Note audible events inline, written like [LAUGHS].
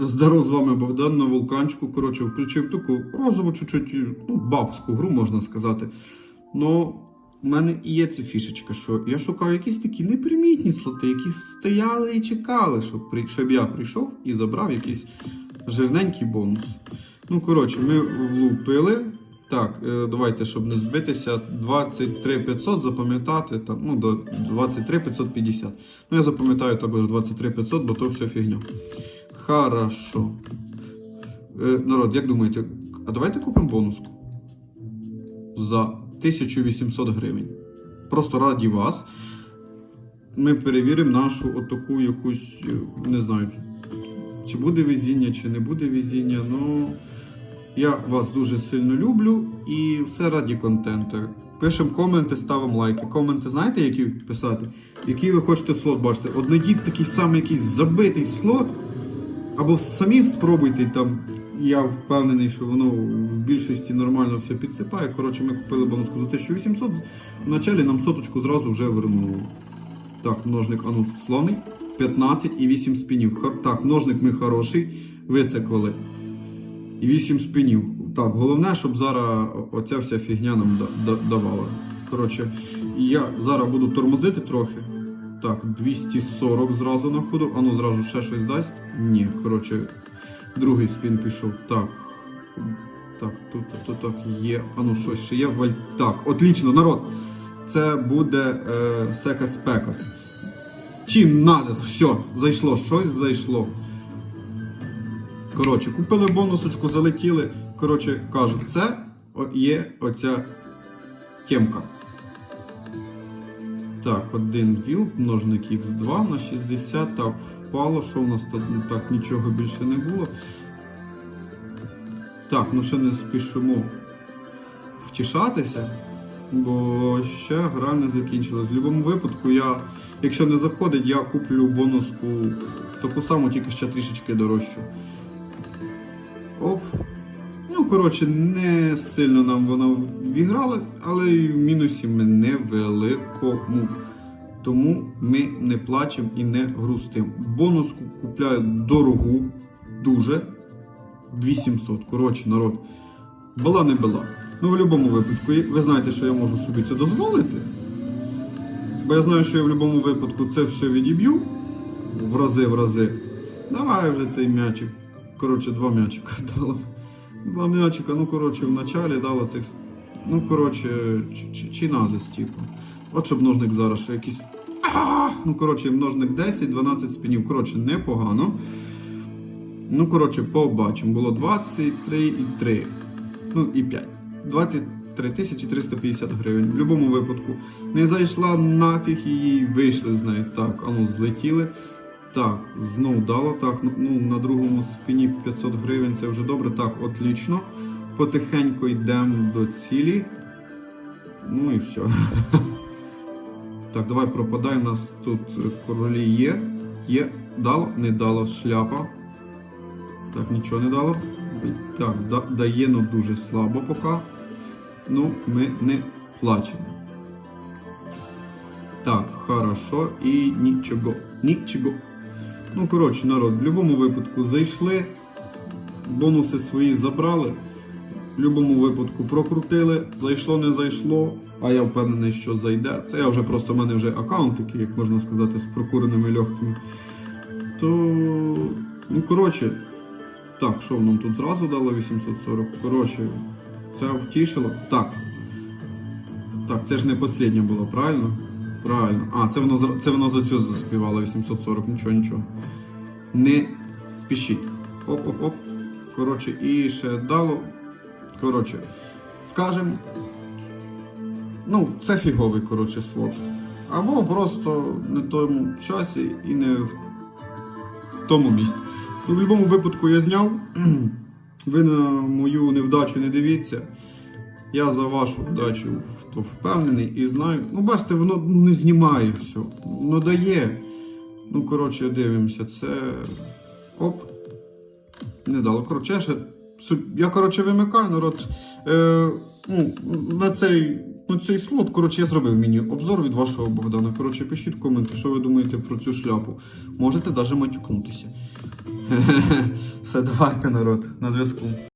Здоров з вами Богдан на вулканчику. Коротше, включив таку розову чуть-чуть, ну, бабську гру, можна сказати. Ну, в мене і є ця фішечка, що я шукав якісь такі непримітні слоти, які стояли і чекали, щоб, при- щоб я прийшов і забрав якийсь жирненький бонус. Ну, коротше, ми влупили. Так, е, давайте, щоб не збитися, 23 500 запам'ятати, там, ну, до 23 550. Ну, я запам'ятаю також 23 500, бо то все фігня. Хорошо. Е, народ, як думаєте, а давайте купимо бонуску за 1800 гривень. Просто раді вас. Ми перевіримо нашу отаку якусь, е, не знаю, чи буде везіння, чи не буде везіння. Ну, я вас дуже сильно люблю і все раді контенту. Пишемо коменти, ставимо лайки. Коменти знаєте, які писати? Який ви хочете слот бачити? От знайдіть такий самий якийсь забитий слот. Або самі спробуйте там. Я впевнений, що воно в більшості нормально все підсипає. Коротше, ми купили бонуску за 1800. Вначалі нам соточку зразу вже вернуло. Так, множник анус слоний. 15 і 8 спінів. Так, множник ми хороший. Вицеквали. І 8 спінів. Так, головне, щоб зараз оця вся фігня нам да- да- давала. Коротше, я зараз буду тормозити трохи. Так, 240 зразу на ходу. Ану, зразу ще щось дасть? Ні, коротше, другий спін пішов. Так. Так, тут, тут, так, є. Ану, щось ще є. Валь... Так, отлично, народ. Це буде е, секас пекас. Чи назис, все, зайшло, щось зайшло. Коротше, купили бонусочку, залетіли. Коротше, кажуть, це є оця темка. Так, один віл, множник Х2 на 60. Так, впало. Що в нас тут? Ну, Так, нічого більше не було. Так, ну ще не спішимо втішатися, бо ще гра не закінчилась. В будь-якому випадку, я, якщо не заходить, я куплю бонуску таку саму, тільки ще трішечки дорожчу. Оп. Ну, коротше, не сильно нам вона вігралась, але й в мінусі ми невеликому. Тому ми не плачемо і не грустимо. Бонуску купляю дорогу, дуже. 2700. Коротше, народ. Була не була. Ну, в будь-якому випадку, ви знаєте, що я можу собі це дозволити. Бо я знаю, що я в будь-якому випадку це все відіб'ю в рази в рази. Давай вже цей м'ячик. Коротше, два м'ячика дало. Два м'ячика, ну коротше, в началі дало цих. Ну, коротше, чи- назис, типу. От щоб множник зараз ще якийсь. Ну, коротше, множник 10, 12 спінів. Коротше, непогано. Ну, коротше, побачимо. Було 23 і 3. Ну і 5. 23 тисячі 350 гривень. В будь-якому випадку. Не зайшла нафіг її вийшли з неї. Так, а ну злетіли. Так, знову дало. Так, ну, ну на другому спині 500 гривень це вже добре. Так, отлично. Потихеньку йдемо до цілі. Ну і все. [LAUGHS] Так, давай пропадай. У нас тут королі є. Є. Дало, не дало шляпа. Так, нічого не дало. Так, да, дає, ну дуже слабо поки. Ну, ми не плачемо. Так, хорошо і нічого. Нічого. Ну, коротше, народ, в будь-якому випадку зайшли, бонуси свої забрали. В будь-якому випадку прокрутили, зайшло, не зайшло, а я впевнений, що зайде. Це я вже просто в мене вже аккаунт такий, як можна сказати, з прокуреними легкими. То, ну, коротше, так, що нам тут зразу дало 840? Коротше, це втішило. Так. Так, це ж не останнє було, правильно? Правильно. А, це воно, це воно за цю заспівало 840, нічого, нічого. Не спішіть. Оп-оп-оп. Коротше, і ще дало. Коротше, скажем. Ну, це фіговий, коротше, слот. Або просто не в тому часі і не в тому місці. Ну, в будь-якому випадку я зняв. [CLEARS THROAT] Ви на мою невдачу не дивіться. Я за вашу вдачу то впевнений і знаю. Ну, бачите, воно не знімає все. Воно дає. Ну, коротше, дивимося, це. Оп. Не дало. Коротше, я ще. Я, коротше, вимикаю народ. Е, ну, на цей. На цей слот, коротше, я зробив міні-обзор від вашого Богдана. Коротше, пишіть коменти, що ви думаєте про цю шляпу. Можете навіть матюкнутися. [LAUGHS] Все, давайте, народ, на зв'язку.